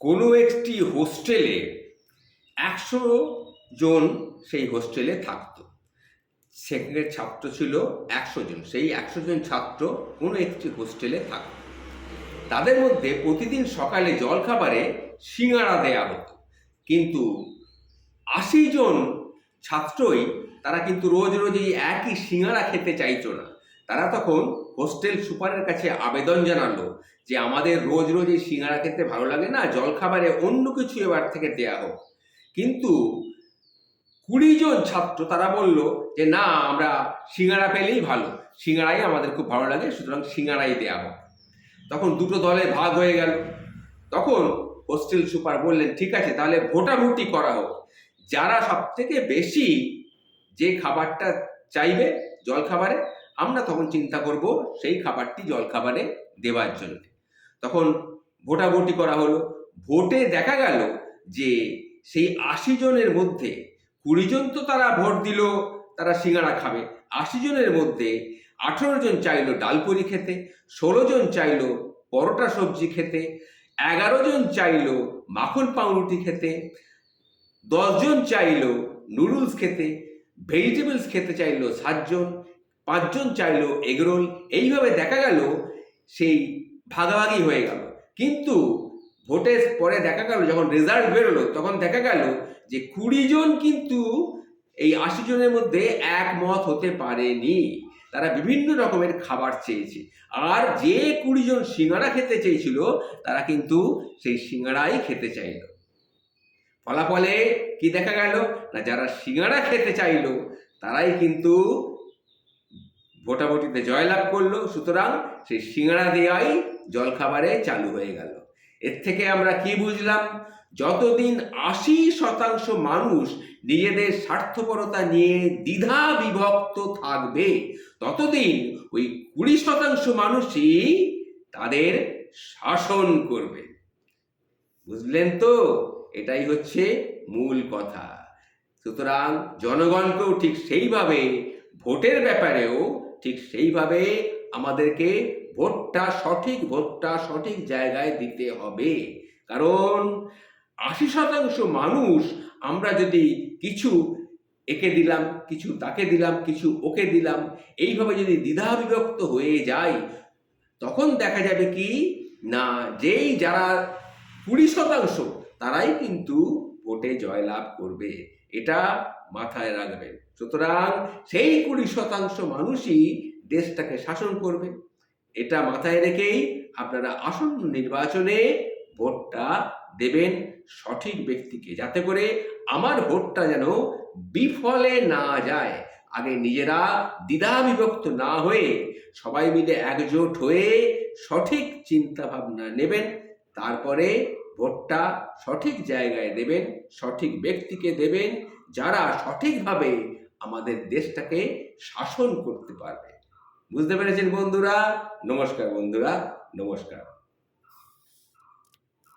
কোনো একটি হোস্টেলে একশো জন সেই হোস্টেলে থাকতো। সেখানে ছাত্র ছিল একশো জন। সেই একশো জন ছাত্র কোনো একটি হোস্টেলে থাকতো। তাদের মধ্যে প্রতিদিন সকালে জলখাবারে সিঙ্গারা দেয়া হতো। কিন্তু আশি জন ছাত্রই তারা কিন্তু রোজ রোজ এই একই সিঙ্গারা খেতে চাইতো না। তারা তখন হোস্টেল সুপারের কাছে আবেদন জানালো যে আমাদের রোজ রোজ এই সিঙ্গারা খেতে ভালো লাগে না, জলখাবারে অন্য কিছু এবার থেকে দেয়া হোক। কিন্তু কুড়ি জন ছাত্র তারা বলল যে না, আমরা সিঙ্গারা পেলেই ভালো, সিঙ্গারাই আমাদের খুব ভালো লাগে, সুতরাং সিঙ্গারাই দেয়া হোক। তখন দুটো দলে ভাগ হয়ে গেল। তখন হোস্টেল সুপার বললেন, ঠিক আছে, তাহলে ভোটাভুটি করা হোক। যারা সব থেকে বেশি যে খাবারটা চাইবে জলখাবারে আমরা তখন চিন্তা করব সেই খাবারটি জলখাবারে দেওয়ার জন্য। তখন ভোটাভুটি করা হলো। ভোটে দেখা গেল যে সেই আশি জনের মধ্যে কুড়ি জন তো তারা ভোট দিল, তারা সিঙ্গারা খাবে। আশি জনের মধ্যে আঠেরো জন চাইলো ডালপুরি খেতে, ষোলো জন চাইলো পরোটা সবজি খেতে, এগারো জন চাইলো মাখন পাউরুটি খেতে দশজন চাইলো নুডলস খেতে, ভেজিটেবলস খেতে চাইলো সাতজন। পাঁচজন চাইলো এগরোল। এইভাবে দেখা গেল সেই ভাগাভাগি হয়ে গেল। কিন্তু ভোটের পরে দেখা গেল, যখন রেজাল্ট বেরোলো, তখন দেখা গেল যে কুড়ি জন কিন্তু এই আশি জনের মধ্যে একমত হতে পারেনি। তারা বিভিন্ন রকমের খাবার চেয়েছে। আর যে কুড়ি জন সিঙ্গারা খেতে চেয়েছিল, তারা কিন্তু সেই সিঙ্গারাই খেতে চাইল। ফলাফলে কি দেখা গেল? না যারা সিঙ্গারা খেতে চাইলো, তারাই কিন্তু ভোটাভুটিতে জয়লাভ করল, সুতরাং সেই সিঙ্গারা দেওয়াই জলখাবারে চালু হয়ে গেল। এর থেকে আমরা কি বুঝলাম? যতদিন আশি শতাংশ মানুষ নিজেদের স্বার্থপরতা নিয়ে দ্বিধা বিভক্ত থাকবে, ততদিন ওই কুড়ি শতাংশ মানুষই তাদের শাসন করবে। বুঝলেন তো? এটাই হচ্ছে মূল কথা। সুতরাং জনগণকেও ঠিক সেইভাবে ভোটের ব্যাপারেও ঠিক সেইভাবে আমাদেরকে ভোটটা সঠিক ভোটটা সঠিক জায়গায় দিতে হবে। কারণ আশি শতাংশ মানুষ আমরা যদি কিছু একে দিলাম, কিছু তাকে দিলাম, কিছু ওকে দিলাম, এইভাবে যদি দ্বিধা বিভক্ত হয়ে যায় তখন দেখা যাবে কি? না, যেই যারা কুড়ি শতাংশ, তারাই কিন্তু ভোটে জয়লাভ করবে। এটা মাথায় রাখবেন সুতরাং সেই কুড়ি শতাংশ মানুষই দেশটাকে শাসন করবে। এটা মাথায় রেখেই আপনারা আসন্ন নির্বাচনে ভোটটা দেবেন সঠিক ব্যক্তিকে, যাতে করে আমার ভোটটা যেন বিফলে না যায়। আগে নিজেরা দ্বিধা বিভক্ত না হয়ে সবাই মিলে একজোট হয়ে সঠিক চিন্তা ভাবনা নেবেন। তারপরে ভোটটা সঠিক জায়গায় দেবেন, সঠিক ব্যক্তিকে দেবেন, যারা সঠিকভাবে আমাদের দেশটাকে শাসন করতে পারবে। বুঝতে পেরেছেন বন্ধুরা? নমস্কার বন্ধুরা, নমস্কার।